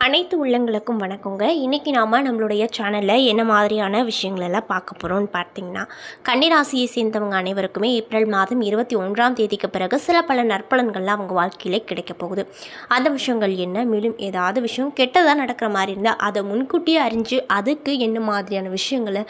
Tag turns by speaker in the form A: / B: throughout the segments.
A: அனைத்து உள்ளங்களுக்கும் வணக்கங்க. இன்றைக்கி நாம் நம்மளுடைய சேனலில் என்ன மாதிரியான விஷயங்களெல்லாம் பார்க்க போகிறோம்னு பார்த்தீங்கன்னா கன்னிராசியை சேர்ந்தவங்க அனைவருக்குமே ஏப்ரல் மாதம் இருபத்தி ஒன்றாம் தேதிக்கு பிறகு சில பல நற்பலன்கள்லாம் அவங்க வாழ்க்கையிலே கிடைக்க போகுது. அந்த விஷயங்கள் என்ன? மேலும் ஏதாவது விஷயம் கெட்டதாக நடக்கிற மாதிரி இருந்தால் அதை முன்கூட்டியே அறிஞ்சு அதுக்கு என்ன மாதிரியான விஷயங்களை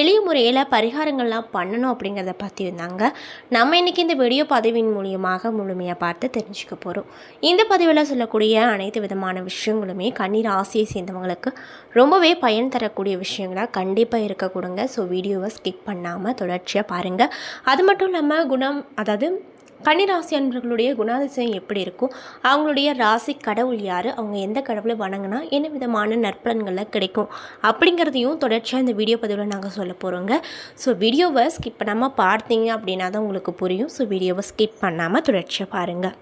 A: எளிய முறையில் பரிகாரங்கள்லாம் பண்ணணும் அப்படிங்கிறத பற்றி இருந்தாங்க நம்ம இன்றைக்கி இந்த வீடியோ பதிவின் மூலியமாக முழுமையாக பார்த்து தெரிஞ்சுக்க போகிறோம் இந்த பதிவில் சொல்லக்கூடிய அனைத்து விதமான விஷயங்களுமே கண்ணீர் ஆசையை சேர்ந்தவங்களுக்கு ரொம்பவே பயன் தரக்கூடிய விஷயங்களாக கண்டிப்பாக இருக்க கொடுங்க. ஸோ வீடியோவை ஸ்கிப் பண்ணாமல் தொடர்ச்சியாக பாருங்கள் அது மட்டும் இல்லாமல் குணம் அதாவது கன்னிராசி அன்பர்களுடைய குணாதிசயம் எப்படி இருக்கும் அவங்களுடைய ராசி கடவுள் யார் அவங்க எந்த கடவுளை வணங்கினா என்ன விதமான நற்பலன்களில் கிடைக்கும் அப்படிங்கிறதையும் தொடர்ச்சியாக இந்த வீடியோ பதிவில் நாங்கள் சொல்ல போகிறோங்க ஸோ வீடியோவை ஸ்கிப் பண்ணாமல் பார்த்தீங்க அப்படின்னா தான் உங்களுக்கு புரியும். ஸோ வீடியோவை ஸ்கிப் பண்ணாமல் தொடர்ச்சியாக பாருங்கள்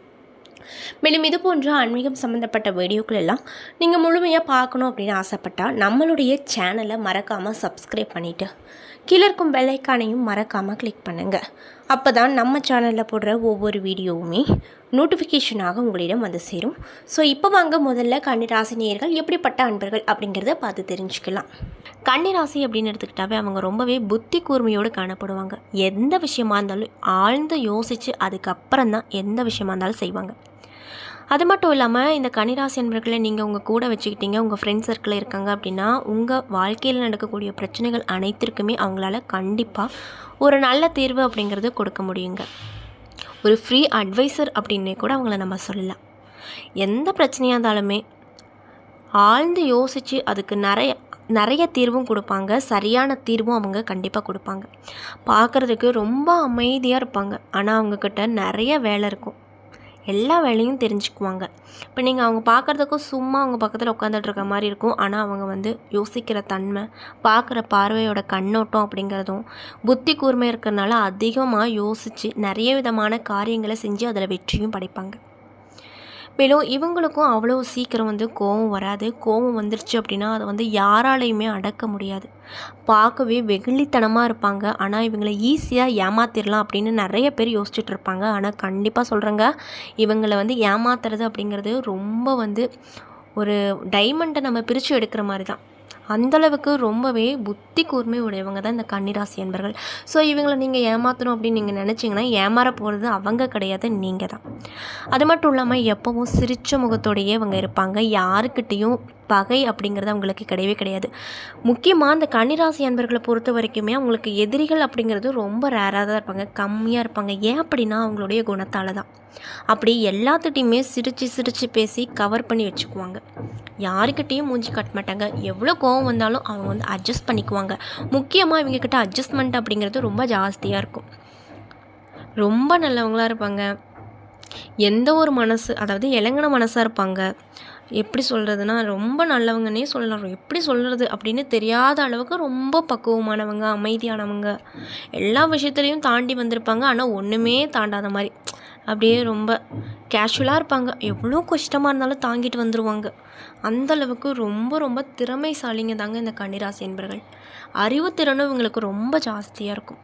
A: மேலும் இது போன்ற ஆன்மீகம் சம்மந்தப்பட்ட வீடியோக்கள் எல்லாம் நீங்கள் முழுமையாக பார்க்கணும் அப்படின்னு ஆசைப்பட்டால் நம்மளுடைய சேனலை மறக்காமல் சப்ஸ்கிரைப் பண்ணிவிட்டு கீழே இருக்கும் பெல்லைக்கானையும் மறக்காமல் கிளிக் பண்ணுங்கள் அப்போ தான் நம்ம சேனலில் போடுற ஒவ்வொரு வீடியோவுமே நோட்டிஃபிகேஷனாக உங்களிடம் வந்து சேரும். ஸோ இப்போ வாங்க முதல்ல கன்னிராசி நேயர்கள் எப்படிப்பட்ட அன்பர்கள் அப்படிங்கிறத பார்த்து தெரிஞ்சுக்கலாம். கன்னிராசி அப்படின்னு எடுத்துக்கிட்டாவே அவங்க ரொம்பவே புத்தி கூர்மையோடு காணப்படுவாங்க. எந்த விஷயமா இருந்தாலும் ஆழ்ந்து யோசித்து அதுக்கப்புறம் தான் எந்த விஷயமா இருந்தாலும் செய்வாங்க. அது மட்டும் இல்லாமல் இந்த கனிராசி அன்பர்களை நீங்கள் உங்கள் கூட வச்சுக்கிட்டீங்க உங்கள் ஃப்ரெண்ட்ஸ் சர்க்கிளில் இருக்காங்க அப்படின்னா உங்கள் வாழ்க்கையில் நடக்கக்கூடிய பிரச்சனைகள் அனைத்திற்குமே அவங்களால கண்டிப்பாக ஒரு நல்ல தீர்வு அப்படிங்கிறது கொடுக்க முடியுங்க. ஒரு ஃப்ரீ அட்வைசர் அப்படின்னே கூட அவங்கள நம்ம சொல்லலாம். எந்த பிரச்சனையாக இருந்தாலுமே ஆழ்ந்து யோசித்து அதுக்கு நிறைய நிறைய தீர்வும் கொடுப்பாங்க. சரியான தீர்வும் அவங்க கண்டிப்பாக கொடுப்பாங்க. பார்க்குறதுக்கு ரொம்ப அமைதியாக இருப்பாங்க. ஆனால் அவங்கக்கிட்ட நிறைய வேலை இருக்கும். எல்லா வேலையும் தெரிஞ்சுக்குவாங்க. இப்போ நீங்கள் அவங்க பார்க்குறதுக்கும் சும்மா அவங்க பக்கத்தில் உட்காந்துட்டு இருக்க மாதிரி இருக்கும். ஆனால் அவங்க வந்து யோசிக்கிற தன்மை பார்க்குற பார்வையோட கண்ணோட்டம் அப்படிங்கிறதும் புத்தி கூர்மை இருக்கிறனால அதிகமாக யோசித்து நிறைய விதமான காரியங்களை செஞ்சு அதில் வெற்றியும் படைப்பாங்க. மேலும் இவங்களுக்கும் அவ்வளோ சீக்கிரம் வந்து கோவம் வராது. கோவம் வந்துருச்சு அப்படின்னா அதை வந்து யாராலையுமே அடக்க முடியாது. பார்க்கவே வெகுளித்தனமாக இருப்பாங்க. ஆனால் இவங்களை ஈஸியாக ஏமாத்திடலாம் அப்படின்னு நிறைய பேர் யோசிச்சுட்டு இருப்பாங்க. ஆனால் கண்டிப்பாக சொல்கிறேங்க இவங்களை வந்து ஏமாத்துறது அப்படிங்கிறது ரொம்ப வந்து ஒரு டைமண்டை நம்ம பிரித்து எடுக்கிற மாதிரி தான் அந்தளவுக்கு ரொம்பவே புத்தி கூர்மை உடையவங்க தான் இந்த கன்னிராசி என்பர்கள். ஸோ இவங்களை நீங்கள் ஏமாற்றணும் அப்படின்னு நீங்கள் நினச்சிங்கன்னா ஏமாற போகிறது அவங்க கிடையாது நீங்கள் தான். அது மட்டும் இல்லாமல் எப்போவும் சிரித்த முகத்தோடையே இவங்க இருப்பாங்க. யாருக்கிட்டேயும் பகை அப்படிங்கிறது அவங்களுக்கு கிடையவே கிடையாது. முக்கியமாக அந்த கன்னிராசி அன்பர்களை பொறுத்த வரைக்குமே அவங்களுக்கு எதிரிகள் அப்படிங்கிறது ரொம்ப ரேராக தான் இருப்பாங்க. கம்மியாக இருப்பாங்க. ஏன் அப்படின்னா அவங்களுடைய குணத்தால் தான். அப்படி எல்லாத்துட்டையுமே சிரித்து சிரித்து பேசி கவர் பண்ணி வச்சுக்குவாங்க. யாருக்கிட்டேயும் மூஞ்சி கட்ட மாட்டாங்க. எவ்வளோ கோவம் வந்தாலும் அவங்க வந்து அட்ஜஸ்ட் பண்ணிக்குவாங்க. முக்கியமாக இவங்கக்கிட்ட அட்ஜஸ்ட்மெண்ட் அப்படிங்கிறது ரொம்ப ஜாஸ்தியாக இருக்கும். ரொம்ப நல்லவங்களாக இருப்பாங்க. எந்த ஒரு மனசு அதாவது இளங்கின மனசாக இருப்பாங்க. எப்படி சொல்கிறதுனா ரொம்ப நல்லவங்கன்னே சொல்லலாம். எப்படி சொல்கிறது அப்படின்னு தெரியாத அளவுக்கு ரொம்ப பக்குவமானவங்க அமைதியானவங்க. எல்லா விஷயத்துலையும் தாண்டி வந்திருப்பாங்க. ஆனால் ஒன்றுமே தாண்டாத மாதிரி அப்படியே ரொம்ப கேஷுவலாக இருப்பாங்க. எவ்வளோ கஷ்டமாக இருந்தாலும் தாங்கிட்டு வந்துடுவாங்க அந்தளவுக்கு ரொம்ப ரொம்ப திறமைசாலிங்க தாங்க இந்த கன்னிராசி என்பர்கள். அறிவுத்திறனும் இவங்களுக்கு ரொம்ப ஜாஸ்தியாக இருக்கும்.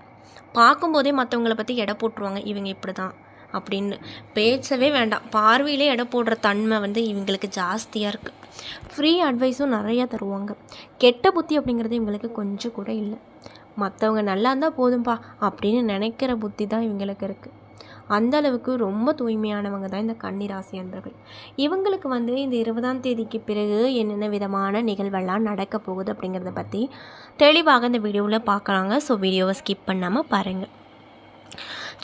A: பார்க்கும்போதே மற்றவங்கள பற்றி எடை போட்டுருவாங்க. இவங்க இப்படி தான் அப்படின்னு. பேசவே வேண்டாம். பார்வையிலே எடை போடுற தன்மை வந்து இவங்களுக்கு ஜாஸ்தியாக இருக்குது ஃப்ரீ அட்வைஸும் நிறையா தருவாங்க. கெட்ட புத்தி அப்படிங்கிறது இவங்களுக்கு கொஞ்சம் கூட இல்லை. மற்றவங்க நல்லா இருந்தால் போதும்பா அப்படின்னு நினைக்கிற புத்தி தான் இவங்களுக்கு இருக்குது அந்த அளவுக்கு ரொம்ப தூய்மையானவங்க தான் இந்த கன்னிராசி அன்பர்கள். இவங்களுக்கு வந்து இந்த இருபதாம் தேதிக்கு பிறகு என்னென்ன விதமான நிகழ்வெல்லாம் நடக்க போகுது அப்படிங்கிறத பற்றி தெளிவாக இந்த வீடியோவில் பார்க்குறாங்க ஸோ வீடியோவை ஸ்கிப் பண்ணாமல் பாருங்கள்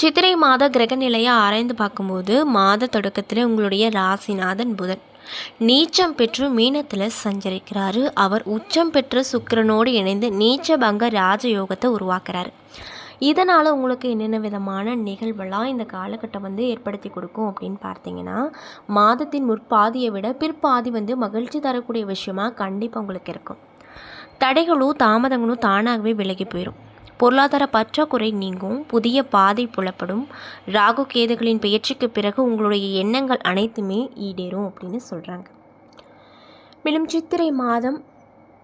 A: சித்திரை மாத கிரக நிலையை ஆராய்ந்து பார்க்கும்போது மாத தொடக்கத்தில் உங்களுடைய ராசிநாதன் புதன். நீச்சம் பெற்று மீனத்தில் சஞ்சரிக்கிறாரு. அவர் உச்சம் பெற்ற சுக்கிரனோடு இணைந்து நீச்சபங்க ராஜயோகத்தை உருவாக்குறாரு. இதனால் உங்களுக்கு என்னென்ன விதமான நிகழ்வெல்லாம் இந்த காலகட்டம் வந்து ஏற்படுத்தி கொடுக்கும் அப்படின்னு பார்த்தீங்கன்னா மாதத்தின் முற்பாதியை விட பிற்பாதி வந்து மகிழ்ச்சி தரக்கூடிய விஷயமா கண்டிப்பாக உங்களுக்கு இருக்கும். தடைகளும் தாமதங்களும் தானாகவே விலகி போயிடும் பொருளாதார பற்றாக்குறை நீங்கும் புதிய பாதை புலப்படும் ராகு கேதுகளின் பெயர்ச்சிக்கு பிறகு உங்களுடைய எண்ணங்கள் அனைத்துமே ஈடேறும் அப்படின்னு சொல்கிறாங்க மேலும் சித்திரை மாதம்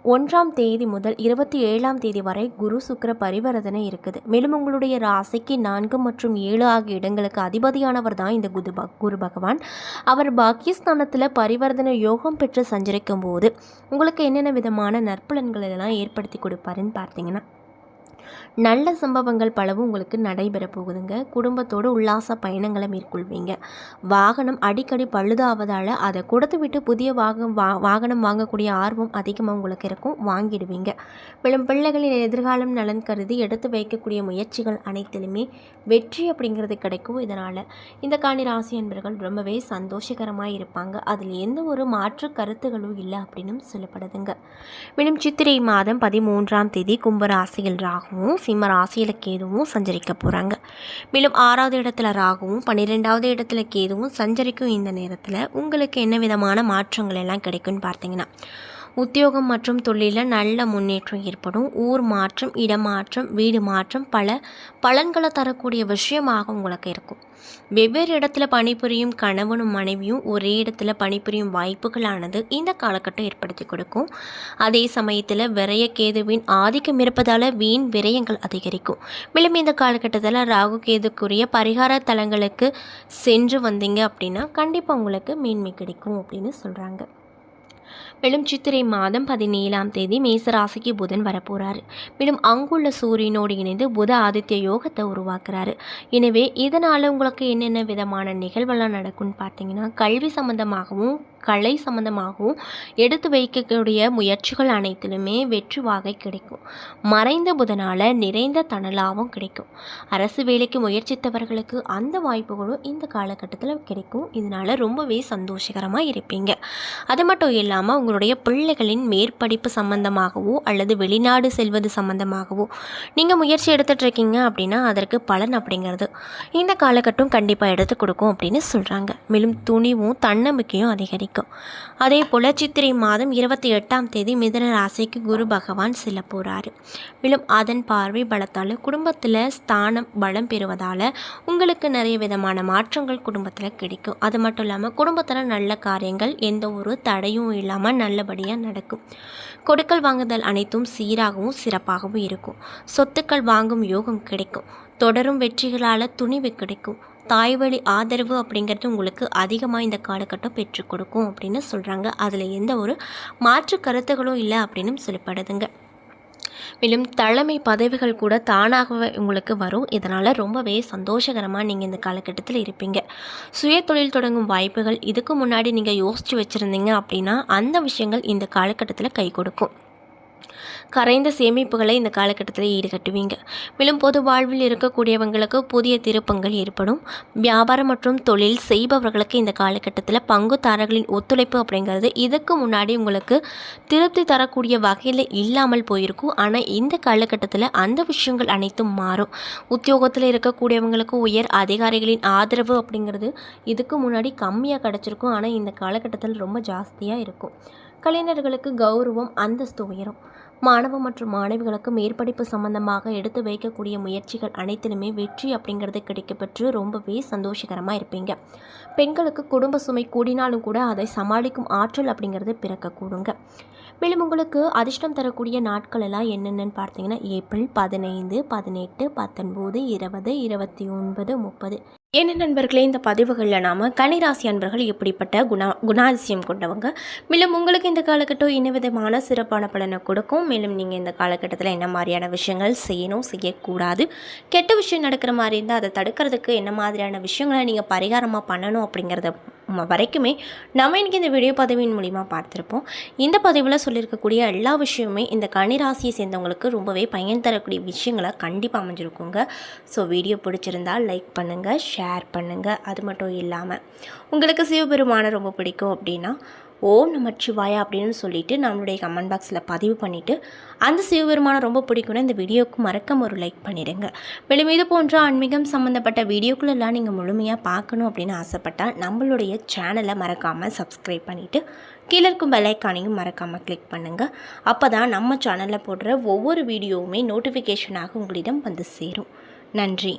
A: ஒன்றாம் தேதி முதல் இருபத்தி ஏழாம் தேதி வரை குரு சுக்கர பரிவர்த்தனை இருக்குது. மேலும் உங்களுடைய ராசிக்கு நான்கு மற்றும் ஏழு ஆகிய இடங்களுக்கு அதிபதியானவர் தான் இந்த குரு குரு பகவான். அவர் பாக்கியஸ்தானத்தில் பரிவர்த்தனை யோகம் பெற்று சஞ்சரிக்கும் போது உங்களுக்கு என்னென்ன விதமான நற்பலன்கள் எல்லாம் ஏற்படுத்தி கொடுப்பாருன்னு பார்த்தீங்கன்னா நல்ல சம்பவங்கள் பலவும் உங்களுக்கு நடைபெற போகுதுங்க. குடும்பத்தோடு உல்லாச பயணங்களை மேற்கொள்வீங்க. வாகனம் அடிக்கடி பழுதாவதால் அதை கொடுத்து விட்டு புதிய வாகம் வா வாகனம் வாங்கக்கூடிய ஆர்வம் அதிகமாக உங்களுக்கு இருக்கும். வாங்கிடுவீங்க. மேலும் பிள்ளைகளின் எதிர்காலம் நலன் கருதி எடுத்து வைக்கக்கூடிய முயற்சிகள் அனைத்திலுமே வெற்றி அப்படிங்கிறது கிடைக்கும் இதனால். இந்த காணி ராசி அன்பர்கள் ரொம்பவே சந்தோஷகரமாக இருப்பாங்க. அதில் எந்த ஒரு மாற்று கருத்துகளும் இல்லை அப்படின்னு சொல்லப்படுதுங்க. மேலும் சித்திரை மாதம் பதிமூன்றாம் தேதி கும்பராசியில் ராகுவும் சிம்ம ராசியில் கேதுவும் சஞ்சரிக்க போகிறாங்க மேலும் ஆறாவது இடத்துல ராகுவும் பன்னிரெண்டாவது இடத்துல கேதுவும் சஞ்சரிக்கும் இந்த நேரத்தில் உங்களுக்கு என்ன விதமான மாற்றங்கள் எல்லாம் கிடைக்கும்னு பார்த்தீங்கன்னா உத்தியோகம் மற்றும் தொழிலில் நல்ல முன்னேற்றம் ஏற்படும். ஊர் மாற்றம் இடமாற்றம் வீடு மாற்றம் பல பலன்களை தரக்கூடிய விஷயமாக உங்களுக்கு இருக்கும். வெவ்வேறு இடத்துல பணிபுரியும் கணவனும் மனைவியும் ஒரே இடத்துல பணிபுரியும் வாய்ப்புகளானது இந்த காலகட்டம் ஏற்படுத்தி கொடுக்கும். அதே சமயத்தில் விரய கேதுவின் ஆதிக்கம் இருப்பதால் வீண் விரயங்கள் அதிகரிக்கும். மேலும் இந்த காலகட்டத்தில் ராகு கேதுக்குரிய பரிகார தலங்களுக்கு சென்று வந்தீங்க அப்படின்னா கண்டிப்பாக உங்களுக்கு மேன்மை கிடைக்கும் அப்படின்னு சொல்கிறாங்க மேலும் சித்திரை மாதம் பதினேழாம் தேதி மேசராசிக்கு புதன் வரப்போகிறாரு மேலும் அங்குள்ள சூரியனோடு இணைந்து புத ஆதித்ய யோகத்தை உருவாக்குறாரு. எனவே இதனால் உங்களுக்கு என்னென்ன விதமான நிகழ்வெல்லாம் நடக்கும்னு பார்த்தீங்கன்னா கல்வி சம்மந்தமாகவும் கலை சம்மந்தமாகவும் எடுத்து வைக்கக்கூடிய முயற்சிகள் அனைத்திலுமே வெற்றி வாகை கிடைக்கும். மறைந்த புதனால் நிறைந்த தனலாவும் கிடைக்கும். அரசு வேலைக்கு முயற்சித்தவர்களுக்கு அந்த வாய்ப்புகளும் இந்த காலகட்டத்தில் கிடைக்கும். இதனால் ரொம்பவே சந்தோஷகரமாக இருப்பீங்க. அது மட்டும் இல்லாமல் உங்களுடைய பிள்ளைகளின் மேற்படிப்பு சம்பந்தமாகவோ அல்லது வெளிநாடு செல்வது சம்பந்தமாகவோ நீங்கள் முயற்சி எடுத்துகிட்டு இருக்கீங்க அப்படின்னா அதற்கு பலன் அப்படிங்கிறது இந்த காலகட்டம் கண்டிப்பாக எடுத்து கொடுக்கும் அப்படின்னு சொல்கிறாங்க மேலும் துணிவும் தன்னம்பிக்கையும் அதிகரிக்கும். அதே போல் சித்திரை மாதம் இருபத்தி எட்டாம் தேதி மிதன ராசிக்கு குரு பகவான் செல்ல போகிறாரு மேலும் அதன் பார்வை பலத்தால் குடும்பத்தில் ஸ்தானம் பலம் பெறுவதால் உங்களுக்கு நிறைய விதமான மாற்றங்கள் குடும்பத்தில் கிடைக்கும். அது மட்டும் இல்லாமல் குடும்பத்தில் நல்ல காரியங்கள் எந்த ஒரு தடையும் இல்லாமல் நல்லபடியாக நடக்கும். கொடுக்கல் வாங்குதல் அனைத்தும் சீராகவும் சிறப்பாகவும் இருக்கும். சொத்துக்கள் வாங்கும் யோகம் கிடைக்கும். தொடரும் வெற்றிகளால் துணிவு கிடைக்கும். தாய்வழி ஆதரவு அப்படிங்கிறது உங்களுக்கு அதிகமாக இந்த காலகட்டம் பெற்றுக் கொடுக்கும் அப்படின்னு சொல்கிறாங்க அதில் எந்த ஒரு மாற்று கருத்துகளும் இல்லை அப்படின்னு சொல்லப்படுதுங்க. மேலும் தலைமை பதவிகள் கூட தானாகவே உங்களுக்கு வரும். இதனால் ரொம்பவே சந்தோஷகரமாக நீங்கள் இந்த காலகட்டத்தில் இருப்பீங்க. சுய தொழில் தொடங்கும் வாய்ப்புகள் இதுக்கு முன்னாடி நீங்கள் யோசித்து வச்சுருந்தீங்க அப்படின்னா அந்த விஷயங்கள் இந்த காலகட்டத்தில் கை கொடுக்கும். கரைந்த சேமிப்புகளை இந்த காலகட்டத்தில் ஈடுகட்டுவீங்க. மேலும் பொது வாழ்வில் இருக்கக்கூடியவங்களுக்கு புதிய திருப்பங்கள் ஏற்படும். வியாபாரம் மற்றும் தொழில் செய்பவர்களுக்கு இந்த காலகட்டத்தில் பங்குதாரர்களின் ஒத்துழைப்பு அப்படிங்கிறது இதுக்கு முன்னாடி உங்களுக்கு திருப்தி தரக்கூடிய வகையில் இல்லாமல் போயிருக்கும். ஆனால் இந்த காலகட்டத்தில் அந்த விஷயங்கள் அனைத்தும் மாறும். உத்தியோகத்தில் இருக்கக்கூடியவங்களுக்கு உயர் அதிகாரிகளின் ஆதரவு அப்படிங்கிறது இதுக்கு முன்னாடி கம்மியாக கிடச்சிருக்கும். ஆனால் இந்த காலகட்டத்தில் ரொம்ப ஜாஸ்தியாக இருக்கும். கலைஞர்களுக்கு கௌரவம் அந்தஸ்து உயரும். மாணவ மற்றும் மாணவிகளுக்கு மேற்படிப்பு சம்பந்தமாக எடுத்து வைக்கக்கூடிய முயற்சிகள் அனைத்திலுமே வெற்றி அப்படிங்கிறது கிடைக்கப்பெற்று ரொம்பவே சந்தோஷகரமாக இருப்பீங்க. பெண்களுக்கு குடும்ப சுமை கூடினாலும் கூட அதை சமாளிக்கும் ஆற்றல் அப்படிங்கிறது பிறக்கக்கூடுங்க. மேலும் உங்களுக்கு அதிர்ஷ்டம் தரக்கூடிய நாட்கள் எல்லாம் என்னென்னு பார்த்தீங்கன்னா ஏப்ரல் பதினைந்து பதினெட்டு பத்தொன்பது இருபது இருபத்தி ஒன்பது முப்பது. என்ன நண்பர்களே இந்த பதிவுகளில் நாம் கனிராசி அன்பர்கள் எப்படிப்பட்ட குணா குணாதிசயம் கொண்டவங்க? மேலும் உங்களுக்கு இந்த காலகட்டம் என்ன விதமான சிறப்பான பலனை கொடுக்கும்? மேலும் நீங்கள் இந்த காலகட்டத்தில் என்ன மாதிரியான விஷயங்கள் செய்யணும் செய்யக்கூடாது? கெட்ட விஷயம் நடக்கிற மாதிரி இருந்தால் அதை தடுக்கிறதுக்கு என்ன மாதிரியான விஷயங்களை நீங்கள் பரிகாரமாக பண்ணணும் அப்படிங்கிறத வரைக்குமே நம்ம இன்றைக்கி இந்த வீடியோ பதவியின் மூலிமா பார்த்துருப்போம். இந்த பதிவில் சொல்லியிருக்கக்கூடிய எல்லா விஷயமுமே இந்த கன்னிராசியை சேர்ந்தவங்களுக்கு ரொம்பவே பயன் தரக்கூடிய விஷயங்களை கண்டிப்பாக அமைஞ்சிருக்குங்க. ஸோ வீடியோ பிடிச்சிருந்தா லைக் பண்ணுங்கள் ஷேர் பண்ணுங்கள் அது மட்டும் இல்லாமல் உங்களுக்கு சிவபெருமானை ரொம்ப பிடிக்கும் அப்படின்னா ஓம் நமச்சிவாயா அப்படின்னு சொல்லிவிட்டு நம்மளுடைய கமெண்ட் பாக்ஸில் பதிவு பண்ணிவிட்டு அந்த சிவபெருமானை ரொம்ப பிடிக்கும்னு இந்த வீடியோவுக்கு மறக்காம ஒரு லைக் பண்ணிடுங்க. மேலும் இது போன்ற ஆன்மீகம் சம்மந்தப்பட்ட வீடியோக்குள்ளெல்லாம் நீங்கள் முழுமையாக பார்க்கணும் அப்படின்னு ஆசைப்பட்டால் நம்மளுடைய சேனலை மறக்காமல் சப்ஸ்கிரைப் பண்ணிவிட்டு கீழே இருக்கும் பெல்லைக்கானையும் மறக்காமல் கிளிக் பண்ணுங்கள் அப்போ தான் நம்ம சேனலில் போடுற ஒவ்வொரு வீடியோவுமே நோட்டிஃபிகேஷனாக உங்களிடம் வந்து சேரும். நன்றி.